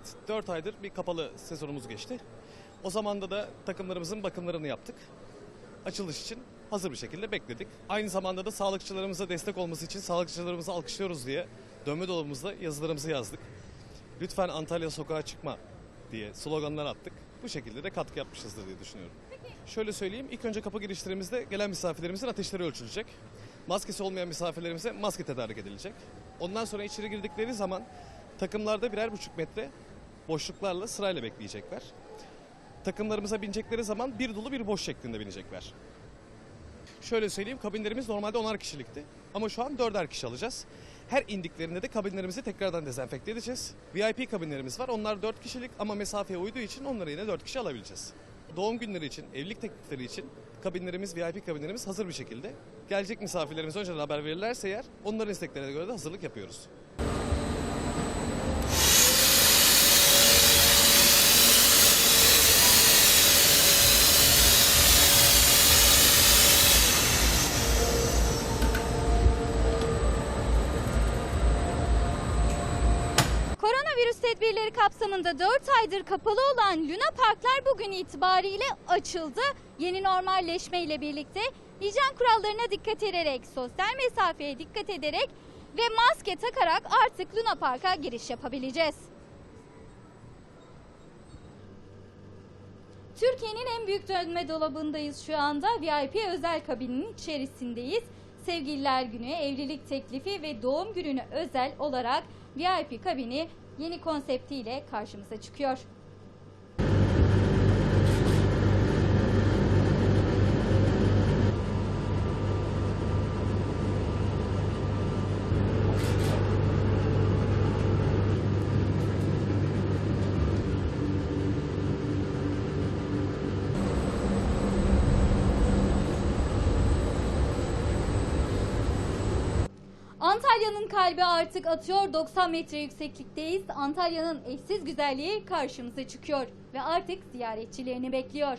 Evet, 4 aydır bir kapalı sezonumuz geçti. O zamanda da takımlarımızın bakımlarını yaptık. Açılış için hazır bir şekilde bekledik. Aynı zamanda da sağlıkçılarımıza destek olması için sağlıkçılarımızı alkışlıyoruz diye dönme dolabımızda yazılarımızı yazdık. Lütfen Antalya sokağa çıkma diye sloganlar attık. Bu şekilde de katkı yapmışızdır diye düşünüyorum. Şöyle söyleyeyim, ilk önce kapı girişlerimizde gelen misafirlerimizin ateşleri ölçülecek. Maskesi olmayan misafirlerimize maske tedarik edilecek. Ondan sonra içeri girdikleri zaman takımlarda birer buçuk metre boşluklarla sırayla bekleyecekler. Takımlarımıza binecekleri zaman bir dolu bir boş şeklinde binecekler. Şöyle söyleyeyim kabinlerimiz normalde 10'ar kişilikti ama şu an 4'er kişi alacağız. Her indiklerinde de kabinlerimizi tekrardan dezenfekte edeceğiz. VIP kabinlerimiz var. Onlar 4 kişilik ama mesafeye uyduğu için onları yine 4 kişi alabileceğiz. Doğum günleri için, evlilik teklifleri için kabinlerimiz, VIP kabinlerimiz hazır bir şekilde. Gelecek misafirlerimiz önceden haber verirlerse eğer onların isteklerine göre de hazırlık yapıyoruz. Tedbirleri kapsamında 4 aydır kapalı olan Luna Parklar bugün itibariyle açıldı. Yeni normalleşme ile birlikte hijyen kurallarına dikkat ederek, sosyal mesafeye dikkat ederek ve maske takarak artık Luna Park'a giriş yapabileceğiz. Türkiye'nin en büyük dönme dolabındayız şu anda. VIP özel kabinin içerisindeyiz. Sevgililer günü, evlilik teklifi ve doğum gününe özel olarak VIP kabini yeni konseptiyle karşımıza çıkıyor. Antalya'nın kalbi artık atıyor 90 metre yükseklikteyiz. Antalya'nın eşsiz güzelliği karşımıza çıkıyor ve artık ziyaretçilerini bekliyor.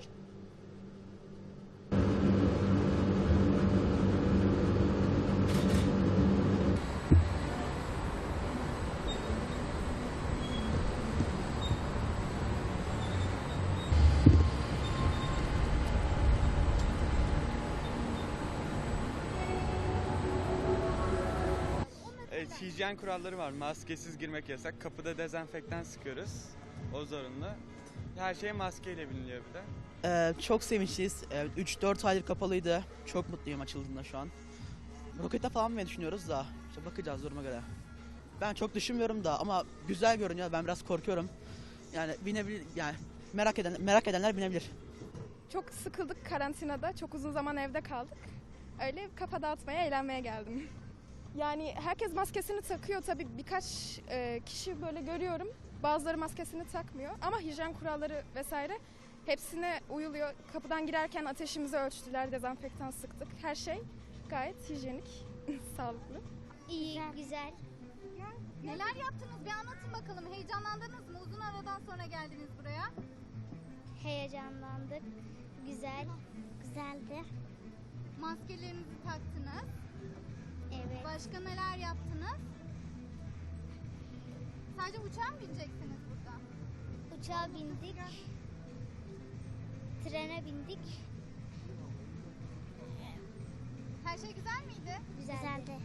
Hijyen kuralları var. Maskesiz girmek yasak. Kapıda dezenfektan sıkıyoruz. O zorunlu. Her şey maskeyle biliniyor bir de. Ee, çok sevinçliyiz. Ee, 3-4 aydır kapalıydı. Çok mutluyum açıldığında şu an. Rokete falan mı düşünüyoruz da. İşte bakacağız duruma göre. Ben çok düşünmüyorum da ama güzel görünüyor. Ben biraz korkuyorum. Yani binebilir yani merak eden merak edenler binebilir. Çok sıkıldık karantinada. Çok uzun zaman evde kaldık. Öyle kafa dağıtmaya, eğlenmeye geldim. Yani herkes maskesini takıyor tabii birkaç e, kişi böyle görüyorum. Bazıları maskesini takmıyor ama hijyen kuralları vesaire hepsine uyuluyor. Kapıdan girerken ateşimizi ölçtüler, dezenfektan sıktık. Her şey gayet hijyenik, sağlıklı. İyi, güzel. Neler yaptınız bir anlatın bakalım. Heyecanlandınız mı? Uzun aradan sonra geldiniz buraya. Heyecanlandık. Güzel. Güzeldi. Maskelerinizi taktınız. Evet. Başka neler yaptınız? Sadece uçağa mı bineceksiniz burada? Uçağa bindik. Trene bindik. Her şey güzel miydi? Güzeldi.